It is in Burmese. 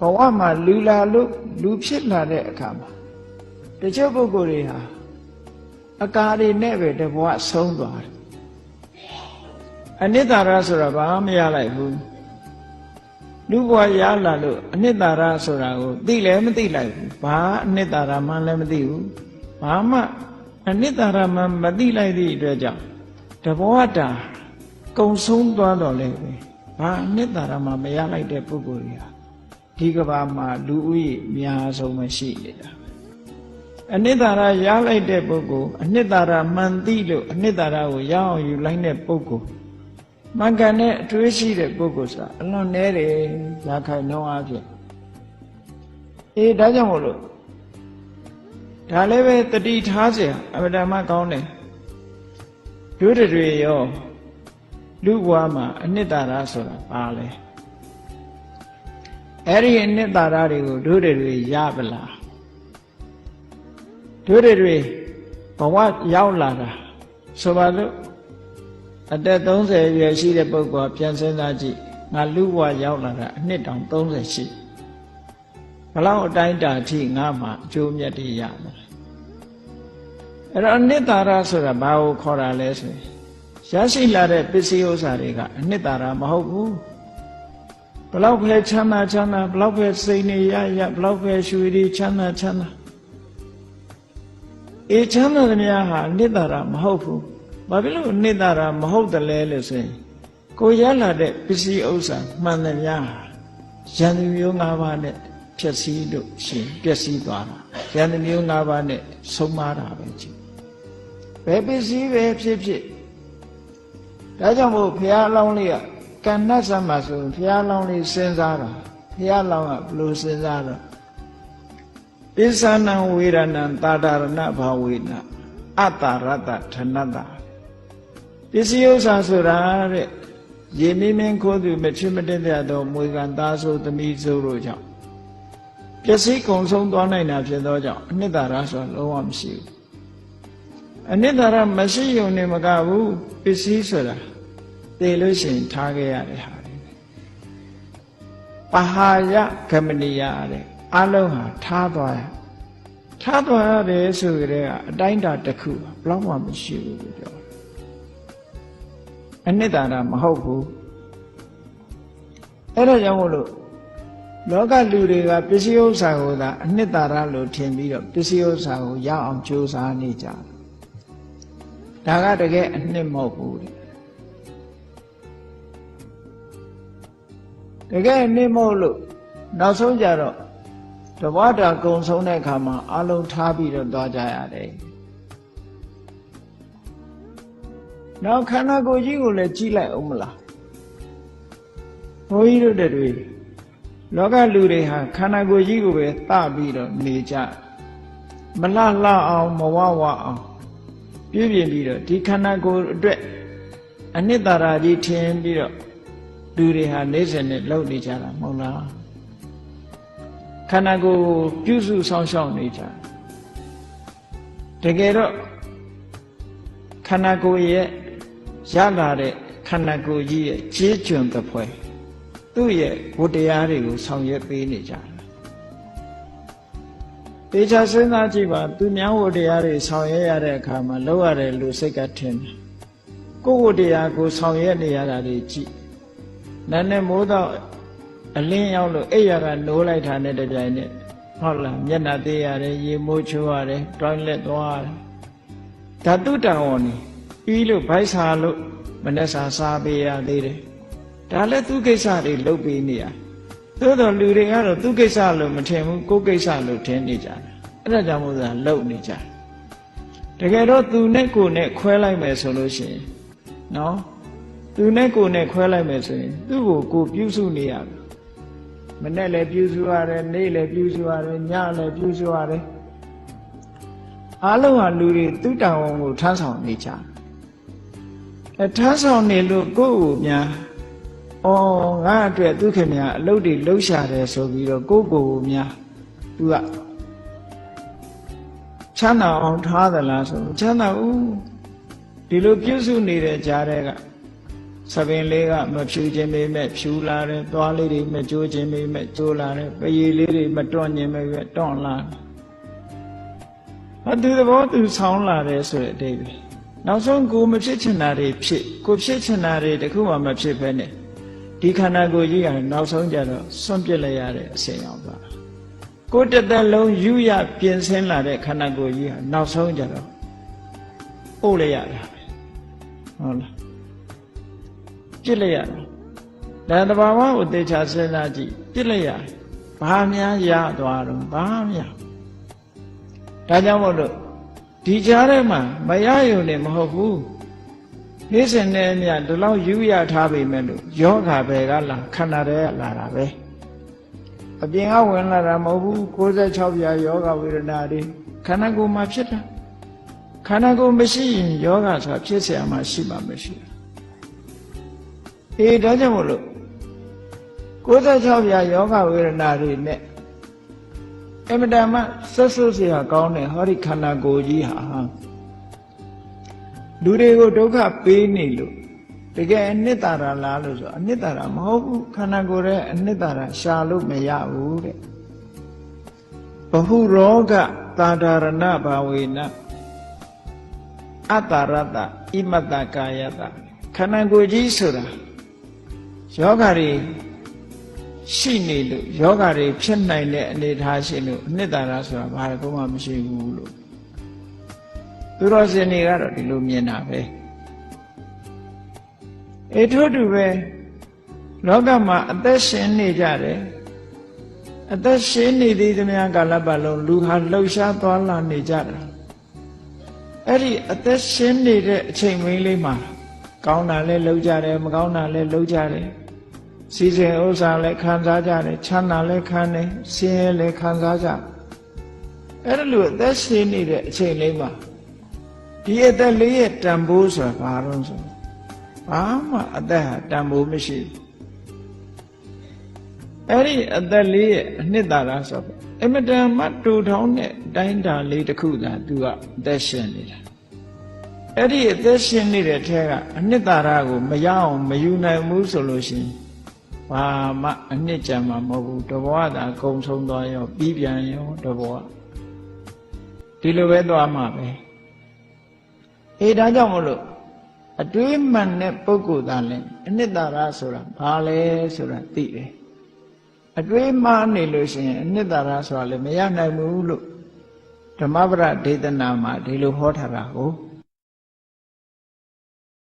ဘဝမှာလူလာလို့လူဖြစ်လာတဲ့အခါမှာတချို့ပုဂ္ဂိုလ်တွေဟာအကာတွေနဲ့ပဲတဘဝဆုံးသွားတယ်အနိတ္တရဆိုတာဘာမှမရလိုက်ဘူးလူဘဝရလာလို့အနိတ္တရဆိုတာကိုသိလည်းမသိလိုက်ဘူးဘာအနိတ္တရမှလည်းမသိဘူးဘာမှအနိတ္တရမှမသိလိုက်သည့်အတွက်ကြောင့်တဘဝတာကုံဆုံးသွားတော့လေပဲဘာအနိတ္တရမှမရလိုက်တဲ့ပုဂ္ဂိုလ်တွေဟာ ဒီကဘာမှာလူဦးရေအများဆုံးမရှိနေတာအနိတ္တရာရလိုက်တဲ့ပုဂ္ဂိုလ်အနိတ္တရာမှန်သိလို့အနိတ္တရာကိုရအောင်ယူလိုက်တဲ့ပုဂ္ဂိုလ်မှန်ကန်တဲ့အတွေးရှိတဲ့ပုဂ္ဂိုလ်ဆိုတာအလွန်နည်းတယ်ရာခိုင်နှုန်းအပြင်အေးဒါကြောင့်မို့လို့ဒါလည်းပဲတတိထားเสียအမတမကောင်းတယ်တို့တွေရောလူဘဝမှာအနိတ္တရာဆိုတာပါလဲ အဲ့ဒီအနှစ်သာရတွေကိုတို့တွေရပလားတို့တွေဘဝရောက်လာတာဆိုပါလို့အသက်30ရွယ်ရှိတဲ့ပုဂ္ဂိုလ်ပြန်စဉ်းစားကြည့်ငါလူဘဝရောက်လာတာအနှစ်တောင်30ရှိဘလောက်အတိုင်းတာအထိငါမှအကျိုးမြတ်တွေရမှာအဲ့တော့အနှစ်သာရဆိုတာဘာကိုခေါ်တာလဲဆိုရင်ရရှိလာတဲ့ပစ္စည်းဥစ္စာတွေကအနှစ်သာရမဟုတ်ဘူးဘ လောက်ပဲချမ်းသာချမ်းသာဘလောက်ပဲစိတ်နေရရဘလောက်ပဲရွှေတွေချမ်းသာချမ်းသာအေးချမ်းသာသမျှဟာအနှစ်သာရမဟုတ်ဘူးဘာဖြစ်လို့အနှစ်သာရမဟုတ်တယ်လဲလို့ဆိုရင်ကိုရလာတဲ့ပစ္စည်းဥစ္စာမှန်သမျှဟာယန္တမျိုး၅ပါးနဲ့ဖြစ်စည်းလို့ရှင်ပျက်စီးသွားတာယန္တမျိုး၅ပါးနဲ့ဆုံးမတာပဲကြည့်ဘယ်ပစ္စည်းပဲဖြစ်ဖြစ်ဒါကြောင့်မို့ဘုရားအလောင်းလေးက ကဏ္ဍသမဆိုဘုရားလောင်းလေးစဉ်းစားတာဘုရားလောင်းကဘယ်လိုစဉ်းစားတော့ပစ္ဆနံဝေရဏံတာဒရဏဘာဝေနအတ္တရတ္တဌနတ္တပစ္စည်းဥစ္စာဆိုတာတဲ့ရေမင်းမင်းခိုးသူမချွတ်မတက်တဲ့တော့မွေကံသားဆိုသမီးဆိုတို့ကြောင့်ပစ္စည်းကုံဆုံးသွားနိုင်တာဖြစ်သောကြောင့်အနှစ်သာရဆိုတာလုံးဝမရှိဘူးအနှစ်သာရမရှိုံနဲ့မကဘူးပစ္စည်းဆိုတာ သိလို့ရှိရင်ထားခဲ့ရတဲ့ဟာတွေပဟာယကမဏိယတဲ့အလုံးဟာထားသွားရထားသွားရတယ်ဆိုကြတဲ့အတိုင်းတာတစ်ခုဘလောက်မှမရှိဘူးလို့ပြောအနှစ်သာရမဟုတ်ဘူးအဲ့ဒါကြောင့်မို့လို့လောကလူတွေကပစ္စည်းဥစ္စာကိုသာအနှစ်သာရလို့ထင်ပြီးတော့ပစ္စည်းဥစ္စာကိုရအောင်ကြိုးစားနေကြတယ်ဒါကတကယ်အနှစ်မဟုတ်ဘူးတဲ့ တကယ်နေမဟုတ်လို့နောက်ဆုံးကြတော့တဘွားတာကုံဆုံးတဲ့အခါမှာအလုံးထားပြီးတော့သွားကြရတယ်နောက်ခန္ဓာကိုယ်ကြီးကိုလည်းကြည့်လိုက်အောင်မလားဘုန်းကြီးတို့တွေလောကလူတွေဟာခန္ဓာကိုယ်ကြီးကိုပဲသပြီးတော့နေကြမလှလှအောင်မဝဝအောင်ပြည့်ပြည့်ပြီးတော့ဒီခန္ဓာကိုယ်အတွက်အနှစ်သာရကြီးထင်ပြီးတော့ လူတွေဟာနေစဉ်နဲ့လှုပ်နေကြတာမဟုတ်လားခန္ဓာကိုယ်ပြုစုဆောင်ရှောက်နေကြတကယ်တော့ခန္ဓာကိုယ်ရဲ့ရလာတဲ့ခန္ဓာကိုယ်ကြီးရဲ့ကြေးကျွန်သဖွယ်သူ့ရဲ့ဝတ္တရားတွေကိုဆောင်ရွက်ပေးနေကြတယ်တေချာစဉ်းစားကြည့်ပါသူများဝတ္တရားတွေဆောင်ရွက်ရတဲ့အခါမှာလောက်ရတယ်လို့စိတ်ကထင်တယ်ကိုယ်ဝတ္တရားကိုဆောင်ရွက်နေရတာတွေကြည့် နာနဲ့မိုးတော့အလင်းရောက်လို့အိပ်ရကနိုးလိုက်တာနဲ့တပြိုင်နက်ဟုတ်လားမျက်နှာသေးရတယ်ရေမိုးချိုးရတယ်တွိုင်းလက်သွားရတယ်ဓာတုတံဝန်နေပြီးလို့ဗိုက်စာလို့မနဲ့စာစားပေးရသေးတယ်ဒါလည်းသူကိစ္စတွေလုပ်ပေးနေရသို့တော်လူတွေကတော့သူကိစ္စလို့မထင်ဘူးကိုယ်ကိစ္စလို့ထင်နေကြတယ်အဲ့ဒါကြောင့်မို့သာလုပ်နေကြတယ်တကယ်တော့သူနဲ့ကိုယ်နဲ့ခွဲလိုက်မယ်ဆိုလို့ရှိရင်နော် သူနဲ့ကိုယ်နဲ့ခွဲလိုက်မယ်ဆိုရင်သူ့ကိုကိုပြုစုနေရမယ်မနဲ့လည်းပြုစုရတယ်နေ့လည်းပြုစုရတယ်ညလည်းပြုစုရတယ်အားလုံးဟာလူတွေသူ့တောင်ဝန်ကိုထမ်းဆောင်နေကြအဲထမ်းဆောင်နေလို့ကိုယ့်ကိုများဩငါအတွက်သူခင်များအလုပ်တွေလှုပ်ရှားတယ်ဆိုပြီးတော့ကိုယ့်ကိုယ်ကိုများသူကချမ်းသာအောင်ထားသလားဆိုချမ်းသာဦးဒီလိုပြုစုနေတဲ့ကြားတဲ့က ဆပင်လေးကမဖြူခြင်းပေမဲ့ဖြူလာတယ်သွားလေးတွေမကြိုးခြင်းပေမဲ့ကြိုးလာတယ်ပရည်လေးတွေမတွန့်ခြင်းပေမဲ့တွန့်လာတယ်အတူသဘောသူဆောင်းလာတယ်ဆိုတဲ့အတိတ်ပဲနောက်ဆုံးကိုမဖြစ်ချင်တာတွေဖြစ်ကိုဖြစ်ချင်တာတွေတခုမှမဖြစ်ဘဲနဲ့ဒီခန္ဓာကိုယ်ကြီးကနောက်ဆုံးကြတော့စွန့်ပစ်လိုက်ရတဲ့အစဉ်ရောက်သွားတာကိုယ်တစ်သက်လုံးယူရပြင်ဆင်းလာတဲ့ခန္ဓာကိုယ်ကြီးကနောက်ဆုံးကြတော့အိုးလိုက်ရတာပဲဟုတ်လား ပြစ်လိုက်ရတာဒါတဘာဝကိုတေချာစဉ်းစားကြည့်ပြစ်လိုက်ရဘာများရသွားတော့ဘာများဒါကြောင့်မို့လို့ဒီကြားထဲမှာမရယုံနေမဟုတ်ဘူးနေ့စဉ်နဲ့အမျှဒီလောက်ယူရထားပေမဲ့လို့ယောဂဘယ်ကလာခန္ဓာထဲကလာတာပဲအပြင်ကဝင်လာတာမဟုတ်ဘူး66ပြာယောဂဝေဒနာတွေခန္ဓာကိုယ်မှာဖြစ်တာခန္ဓာကိုယ်မရှိရင်ယောဂဆိုတာဖြစ်เสียမှာရှိမှာမရှိဘူး အေးဒါကြောင့်မို့လို့96ပြာယောဂဝေဒနာတွေနဲ့အမတန်မှဆက်ဆုပ်စရာကောင်းတဲ့ဟောဒီခန္ဓာကိုယ်ကြီးဟာလူတွေကိုဒုက္ခပေးနေလို့တကယ်အနှစ်သာရလားလို့ဆိုအနှစ်သာရမဟုတ်ဘူးခန္ဓာကိုယ်ရဲ့အနှစ်သာရရှာလို့မရဘူးတဲ့ဘဟုရောဂတာဒရဏဘာဝေနအတ္တရတ္တဣမတ္တကာယတ္တခန္ဓာကိုယ်ကြီးဆိုတာ ယောဂတွေရှိနေလို့ယောဂတွေဖြစ်နိုင်တဲ့အနေအထားရှိလို့အနှစ်သာရဆိုတာဘာလို့မှမရှိဘူးလို့သူတော်စင်တွေကတော့ဒီလိုမြင်တာပဲအေထို့တူပဲလောကမှာအသက်ရှင်နေကြတယ်အသက်ရှင်နေသေးသမျှကာလပတ်လုံးလူဟာလှုပ်ရှားသွားလာနေကြတာအဲ့ဒီအသက်ရှင်နေတဲ့အချိန်မင်းလေးမှာ ကောင်းတာလည်းလှုပ်ကြတယ်မကောင်းတာလည်းလှုပ်ကြတယ်စီစဉ်ဥစ္စာလည်းခံစားကြတယ်ချမ်းသာလည်းခံတယ်ဆင်းရဲလည်းခံစားကြအဲ့ဒါလိုအသက်ရှင်နေတဲ့အချိန်လေးမှာဒီအသက်လေးရဲ့တန်ဖိုးဆိုတာဘာလို့ဆိုဘာမှအသက်ဟာတန်ဖိုးမရှိဘူးအဲ့ဒီအသက်လေးရဲ့အနှစ်သာရဆိုအမတန်မှတူထောင်းတဲ့တိုင်းတာလေးတစ်ခုသာသူကအသက်ရှင်နေတာ အဲ့ဒီအသက်ရှင်နေတဲ့ထဲကအနှစ်သာရကိုမရအောင်မယူနိုင်ဘူးဆိုလို့ရှိရင်ဘာမှအနှစ်ကြံမှာမဟုတ်ဘူးတဘောကသာကုံဆုံးသွားရောပြီးပြန်ရောတဘောဒီလိုပဲသွားမှာပဲအေးဒါကြောင့်မလို့အတွေးမှန်တဲ့ပုဂ္ဂိုလ်သားလည်းအနှစ်သာရဆိုတာဘာလဲဆိုတာသိတယ်အတွေးမှားနေလို့ရှိရင်အနှစ်သာရဆိုတာလည်းမရနိုင်ဘူးလို့ဓမ္မပဒဒေသနာမှာဒီလိုဟောထားတာကို